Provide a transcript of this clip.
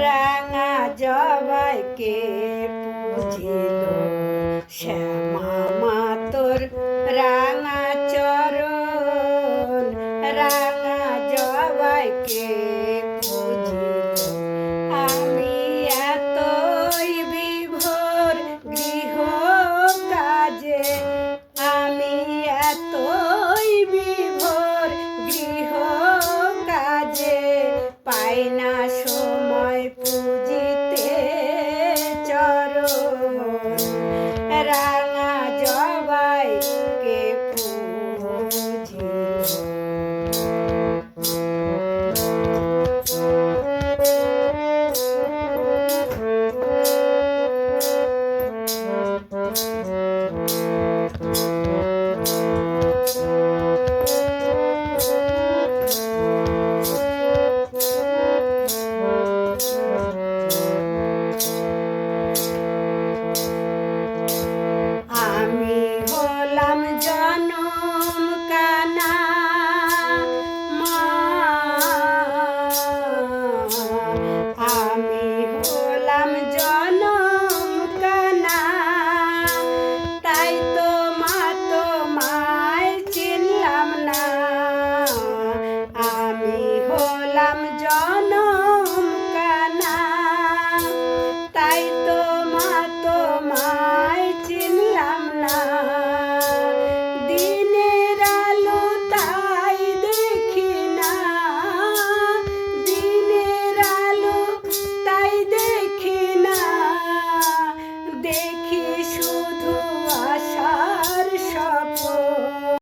রাঙা জবাইকে বুঝিল শ্যামা মা তোর রাঙা চরণ রাঙা জবাইকে Thank you.